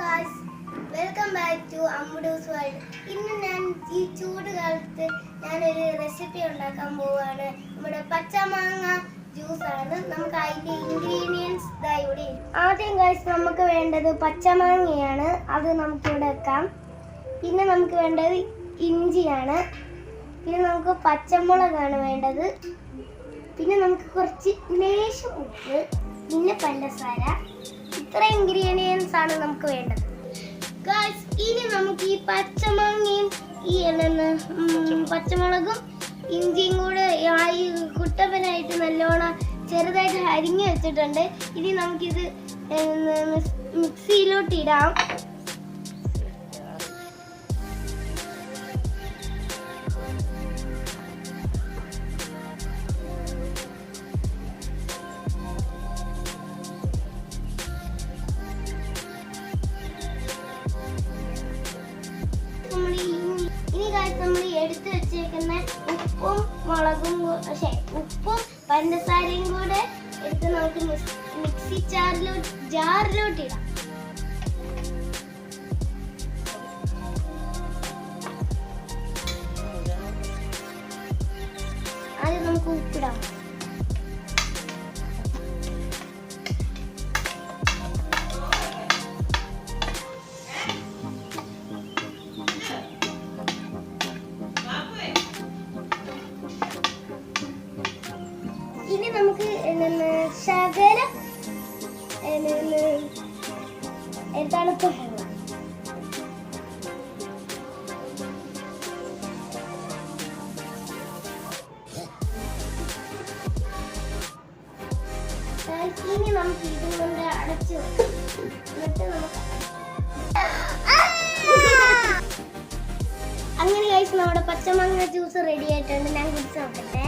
Welcome back to അമ്മുഡൂസ് world ഇന്ന് ഞാൻ ഈ ചൂട് കാലത്ത് ഞാനൊരു റെസിപ്പി ഉണ്ടാക്കാൻ പോവുകയാണ് നമ്മുടെ പച്ചമാങ്ങ ജ്യൂസാണ് നമുക്ക് അതിന്റെ ഇൻഗ്രീഡിയൻസ് ഇതാ ഇവിടെ ആദ്യം ഗായ്സ് നമുക്ക് വേണ്ടത് പച്ചമാങ്ങയാണ്. അത് നമുക്കിവിടെ വെക്കാം. പിന്നെ നമുക്ക് വേണ്ടത് ഇഞ്ചിയാണ്. പിന്നെ നമുക്ക് പച്ചമുളകാണ് വേണ്ടത്. പിന്നെ നമുക്ക് കുറച്ച് ലേശം ഉപ്പ് പിന്നെ പഞ്ചസാര ഇത്ര ഇൻഗ്രീഡിയൻസ് ആണ് നമുക്ക് വേണ്ടത്. ഇനി നമുക്ക് ഈ പച്ചമാങ്ങയും ഈ പച്ചമുളകും ഇഞ്ചിയും കൂടെ ആയി കുട്ടപ്പനായിട്ട് നല്ലോണം ചെറുതായിട്ട് അരിഞ്ഞു വെച്ചിട്ടുണ്ട്. ഇനി നമുക്കിത് മിക്സിയിലോട്ട് ഇടാം. നമ്മൾ എടുത്ത് വെച്ചേക്കുന്ന ഉപ്പും മുളകും പക്ഷേ ഉപ്പും പഞ്ചസാരയും കൂടെ എടുത്ത് നമുക്ക് മിക്സ്- ജാറിലോട്ട് ജാറിലോട്ട് ഇടാം. ആദ്യം നമുക്ക് ഉപ്പിടാം. വെള്ളം ഇനി അടച്ചു നമുക്ക് അങ്ങനെ കഴിച്ച് നമ്മുടെ പച്ചമാങ്ങ ജ്യൂസ് റെഡി ആയിട്ടുണ്ട്. ഞാൻ കുടിച്ച് നോക്കട്ടെ.